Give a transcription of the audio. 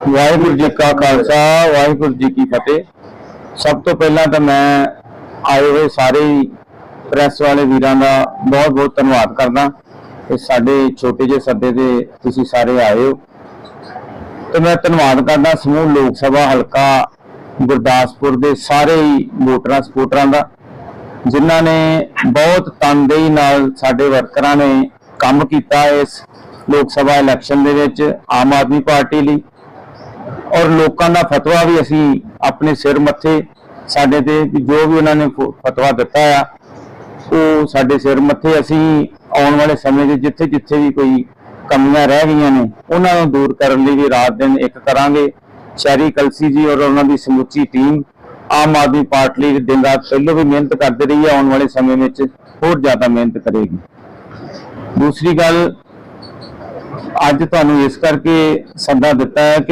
ਵਾਹਿਗੁਰੂ ਜੀ ਕਾ ਖਾਲਸਾ, ਵਾਹਿਗੁਰੂ ਜੀ ਕੀ ਫਤਿਹ। ਸਭ ਤੋਂ ਪਹਿਲਾਂ ਤਾਂ ਮੈਂ ਆਏ ਹੋਏ ਸਾਰੇ ਪ੍ਰੈਸ ਵਾਲੇ ਵੀਰਾਂ ਦਾ ਬਹੁਤ ਬਹੁਤ ਧੰਨਵਾਦ ਕਰਦਾ ਕਿ ਸਾਡੇ ਛੋਟੇ ਜਿਹੇ ਸੱਦੇ ਤੇ ਤੁਸੀਂ ਸਾਰੇ ਆਏ ਹੋ। ਤੇ ਮੈਂ ਧੰਨਵਾਦ ਕਰਦਾ ਸਮੂਹ ਲੋਕ ਸਭਾ ਹਲਕਾ ਗੁਰਦਾਸਪੁਰ ਦੇ ਸਾਰੇ ਹੀ ਵੋਟਰਾਂ ਸਪੋਰਟਰਾਂ ਦਾ, ਜਿਨ੍ਹਾਂ ਨੇ ਬਹੁਤ ਤਨਦੇਹੀ ਨਾਲ ਸਾਡੇ ਵਰਕਰਾਂ ਨੇ ਕੰਮ ਕੀਤਾ ਇਸ ਲੋਕ ਸਭਾ ਇਲੈਕਸ਼ਨ ਦੇ ਵਿੱਚ, ਆਮ ਆਦਮੀ ਪਾਰਟੀ ਲਈ। ਔਰ ਲੋਕਾਂ ਦਾ ਫਤਵਾ ਵੀ ਅਸੀਂ ਆਪਣੇ ਸਿਰ ਮੱਥੇ ਸਾਡੇ ਤੇ ਵੀ ਜੋ ਵੀ ਉਹਨਾਂ ਨੇ ਫ- ਫਤਵਾ ਦਿੱਤਾ ਆ, ਉਹ ਸਾਡੇ ਸਿਰ ਮੱਥੇ ਅਸੀਂ ਆਉਣ ਵਾਲੇ ਸਮੇਂ ਦੇ ਜਿੱਥੇ ਜਿੱਥੇ ਵੀ ਕੋਈ ਕਮੀਆਂ ਰਹਿ ਗਈਆਂ ਨੇ, ਉਹਨਾਂ ਨੂੰ ਦੂਰ ਕਰਨ ਲਈ ਵੀ ਰਾਤ ਦਿਨ ਇੱਕ ਕਰਾਂਗੇ। ਸ਼ਹਿਰੀ ਕਲਸੀ ਜੀ ਔਰ ਉਹਨਾਂ ਦੀ ਸਮੁੱਚੀ ਟੀਮ ਆਮ ਆਦਮੀ ਪਾਰਟੀ ਲਈ ਦਿਨ ਰਾਤ ਪਹਿਲੋਂ ਵੀ ਮਿਹਨਤ ਕਰਦੇ ਰਹੀ ਹੈ ਆਉਣ ਵਾਲੇ ਸਮੇਂ ਵਿੱਚ ਹੋਰ ਜ਼ਿਆਦਾ ਮਿਹਨਤ ਕਰੇਗੀ। ਦੂਸਰੀ ਗੱਲ, ਅੱਜ ਤੁਹਾਨੂੰ ਇਸ ਕਰਕੇ ਸੱਦਾ ਦਿੱਤਾ ਹੈ ਕਿ